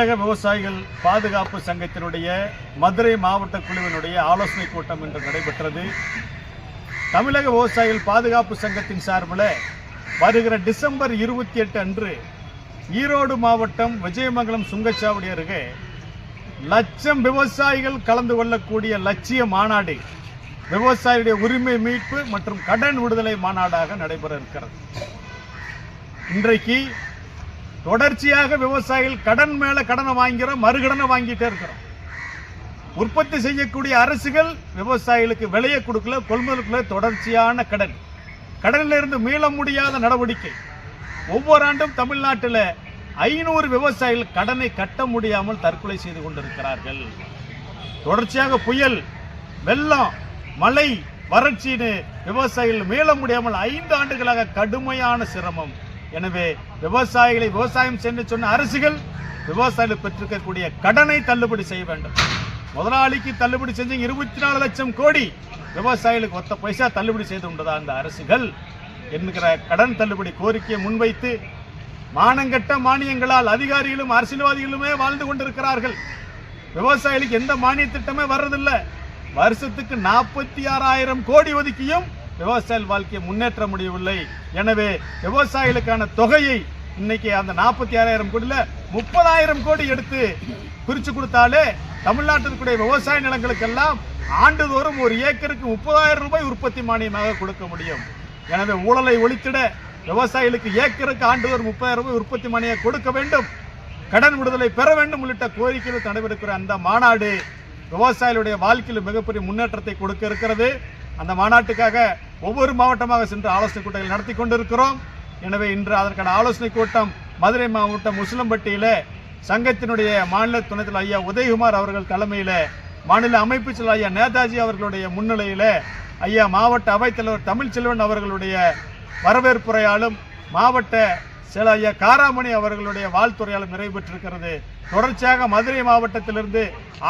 தமிழக விவசாயிகள் பாதுகாப்பு சங்கத்தினுடைய மதுரை மாவட்ட குழுவினுடைய ஆலோசனை கூட்டம் இன்று நடைபெற்றது. தமிழக விவசாயிகள் பாதுகாப்பு சங்கத்தின் சார்பில் வருகிற டிசம்பர் இருபத்தி எட்டு அன்று ஈரோடு மாவட்டம் விஜயமங்கலம் சுங்கச்சாவடி அருகே லட்சம் விவசாயிகள் கலந்து கொள்ளக்கூடிய லட்சிய மாநாடு விவசாயிகளுடைய உரிமை மீட்பு மற்றும் கடன் விடுதலை மாநாடாக நடைபெற இருக்கிறது. இன்றைக்கு தொடர்ச்சியாக விவசாயிகள் கடன் மேல கடனை வாங்கிறோம் மறுகடனை வாங்கிட்டே இருக்கிறோம். உற்பத்தி செய்யக்கூடிய அரசுகள் விவசாயிகளுக்கு விலையை கொடுக்கல கொள்முதலுக்குள்ள தொடர்ச்சியான கடன். கடனில் இருந்து மீள முடியாத நடவடிக்கை. ஒவ்வொரு ஆண்டும் தமிழ்நாட்டில் ஐநூறு விவசாயிகள் கடனை கட்ட முடியாமல் தற்கொலை செய்து கொண்டிருக்கிறார்கள். தொடர்ச்சியாக புயல் வெள்ளம் மழை வறட்சின்னு விவசாயிகள் மீள முடியாமல் ஐந்து ஆண்டுகளாக கடுமையான சிரமம். எனவே விவசாயிகளை விவசாயம் சென்று சொன்ன அரசுகள் விவசாயிகள் பெற்றிருக்கக்கூடிய கடனை தள்ளுபடி செய்ய வேண்டும். முதலாளிக்கு தள்ளுபடி செஞ்சு இருபத்தி நாலு லட்சம் கோடி விவசாயிகளுக்கு ஒத்த பைசா தள்ளுபடி செய்து கொண்டதா அந்த அரசுகள் என்கிற கடன் தள்ளுபடி கோரிக்கையை முன்வைத்து மானங்கட்ட மானியங்களால் அதிகாரிகளும் அரசியல்வாதிகளுமே வாழ்ந்து கொண்டிருக்கிறார்கள். விவசாயிகளுக்கு எந்த மானிய திட்டமே வர்றதில்லை. வருஷத்துக்கு நாற்பத்தி ஆறாயிரம் கோடி ஒதுக்கியும் விவசாயிகள் வாழ்க்கையை முன்னேற்ற முடியவில்லை. எனவே விவசாயிகளுக்கான தொகையை இன்னைக்கு அந்த நாற்பத்தி ஆறாயிரம் கோடியில் முப்பதாயிரம் கோடி எடுத்து பிரித்து கொடுத்தாலே தமிழ்நாட்டிற்குடைய விவசாய நிலங்களுக்கெல்லாம் ஆண்டுதோறும் ஒரு ஏக்கருக்கு முப்பதாயிரம் ரூபாய் உற்பத்தி மானியமாக கொடுக்க முடியும். எனவே ஊழலை ஒழித்திட விவசாயிகளுக்கு ஏக்கருக்கு ஆண்டுதோறும் முப்பதாயிரம் ரூபாய் உற்பத்தி மானியம் கொடுக்க வேண்டும். கடன் விடுதலை பெற வேண்டும் உள்ளிட்ட கோரிக்கைகள் நடைபெறுகிற அந்த மாநாடு விவசாயிகளுடைய வாழ்க்கையில் மிகப்பெரிய முன்னேற்றத்தை கொடுக்க இருக்கிறது. அந்த மாநாட்டுக்காக ஒவ்வொரு மாவட்டமாக சென்று ஆலோசனை கூட்டங்கள் நடத்தி கொண்டிருக்கிறோம். எனவே இன்று அதற்கான ஆலோசனை கூட்டம் மதுரை மாவட்டம் முஸ்லம்பட்டியில சங்கத்தினுடைய மாநில துணைத் ஐயா உதயகுமார் அவர்கள் தலைமையில மாநில அமைப்பு செயலர் ஐயா நேதாஜி அவர்களுடைய முன்னிலையில ஐயா மாவட்ட அவைத்தலைவர் தமிழ்ச்செல்வன் அவர்களுடைய வரவேற்புரையாலும் மாவட்ட சில ஐயா காராமணி அவர்களுடைய வாழ்த்துறையாலும் நிறைவேற்றிருக்கிறது. தொடர்ச்சியாக மதுரை மாவட்டத்திலிருந்து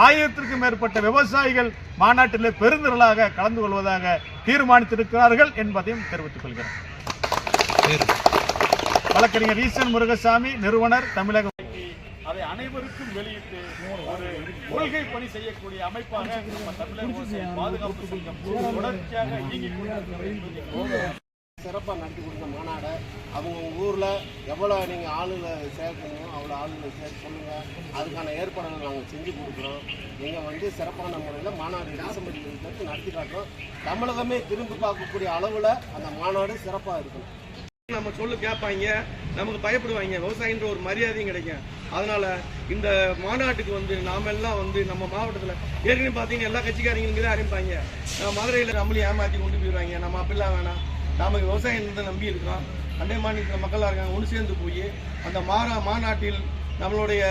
ஆயிரத்திற்கும் மேற்பட்ட விவசாயிகள் மாநாட்டிலே பெருந்திரளாக கலந்து கொள்வதாக தீர்மானித்திருக்கிறார்கள் என்பதையும் தெரிவித்துக் கொள்கிறேன். வழக்கறிஞர் ஈசன் முருகசாமி நிறுவனர் தமிழக அதை அனைவருக்கும் வெளியிட்டு ஒரு கொள்கை பணி செய்யக்கூடிய அமைப்பாக நம்ம தமிழக பாதுகாப்பு சங்கம் தொடர்ச்சியாக இயங்கிக் கொண்டிருக்கிறது. சிறப்பாக நடத்தி கொடுத்த மாநாடை. அவங்க ஊரில் எவ்வளோ நீங்கள் ஆளுங்களை சேர்க்கணும் அவ்வளோ ஆளுங்களை சேர்க்க சொல்லுங்கள் அதுக்கான ஏற்பாடுகள் நாங்கள் செஞ்சு கொடுக்குறோம். நீங்கள் வந்து சிறப்பான முறையில் மாநாடு டிசம்பர் நடத்தி காட்டுறோம். தமிழகமே திரும்பி பார்க்கக்கூடிய அளவில் அந்த மாநாடு சிறப்பாக இருக்கணும். நம்ம சொல்லு கேட்பாங்க. நமக்கு பயப்படுவாங்க. விவசாயின்ற ஒரு மரியாதையும் கிடைக்கும். அதனால இந்த மாநாட்டுக்கு வந்து நாம எல்லாம் வந்து நம்ம மாவட்டத்தில் ஏற்கனவே பார்த்தீங்கன்னா எல்லா கட்சிக்காரங்க தான் ஆரம்பிப்பாங்க. மதுரையில் நம்மளையும் ஏமாற்றி கொண்டு போயிடுவாங்க. நம்ம அப்படிலாம் வேணாம். நாம் விவசாயத்தை நம்பி இருக்கிறோம். அண்டை மாநிலத்தில் மக்களாக இருக்காங்க ஒன்று சேர்ந்து போய் அந்த மாறா மாநாட்டில் நம்மளுடைய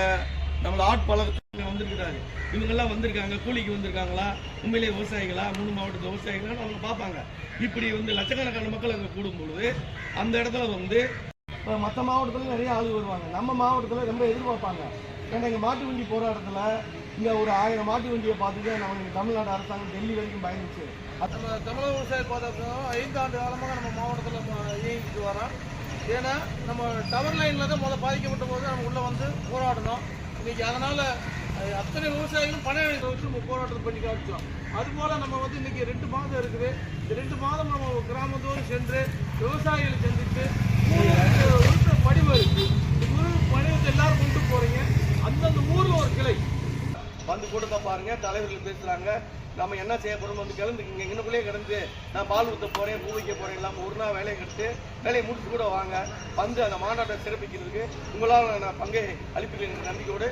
நம்மள ஆட்பாளர் வந்திருக்கிறாரு. இவங்கெல்லாம் வந்திருக்காங்க கூலிக்கு வந்திருக்காங்களா? உண்மையிலே விவசாயிகளா? மூணு மாவட்டத்து விவசாயிகளா? அவங்க பார்ப்பாங்க. இப்படி வந்து லட்சக்கணக்கான மக்கள் அங்கே கூடும் பொழுது அந்த இடத்துல வந்து இப்போ மற்ற மாவட்டத்தில் நிறைய ஆள் வருவாங்க. நம்ம மாவட்டத்தில் ரொம்ப எதிர்பார்ப்பாங்க. ஏன்னா எங்கள் மாட்டு வண்டி போராட்டத்தில் இங்கே ஒரு ஆயிரம் மாட்டு வண்டியை பார்த்துட்டு நம்ம தமிழ்நாடு அரசாங்கம் டெல்லி வரைக்கும் பயந்துச்சு நம்ம தமிழக விவசாய பாதுகாப்பு ஐந்தாண்டு காலமாக நம்ம மாவட்டத்தில் இயங்கிட்டு வரோம் ஏன்னா நம்ம டவர் லைனில் தான் முதல்ல பாதிக்கப்பட்ட போது நம்ம உள்ளே வந்து போராடணும். இன்றைக்கி அதனால் அத்தனை விவசாயிகளும் பண இணையத்தை வச்சு நம்ம போராட்டத்தை பண்ணி காமிச்சோம். அதுபோல் நம்ம வந்து இன்றைக்கி ரெண்டு மாதம் இருக்குது. இந்த ரெண்டு மாதம் நம்ம கிராமத்தோடு சென்று விவசாயிகளை சந்தித்து மூணு உறுப்பினர் படிவம் இருக்குது இந்த மூணு எல்லோரும் கொண்டு போகிறீங்க அந்தந்த ஊரில் ஒரு கிளை. வந்து கூட்டத்தை பாருங்க தலைவர்கள் பேசுறாங்க. நம்ம என்ன செய்ய போறோம் வந்து கிளம்பு இங்க இன்னுக்குள்ளே கிடந்து நான் பால் ஊத்த போறேன் பூ வைக்க போறேன் இல்லாம ஒரு நாள் வேலையை கட்டு வேலையை முடிச்சு கூட வாங்க. வந்து அந்த மாநாட்டை சிறப்பிக்கிறதுக்கு உங்களால் நான் பங்கை அளிப்பீர்கள் என்ற நம்பிக்கையோடு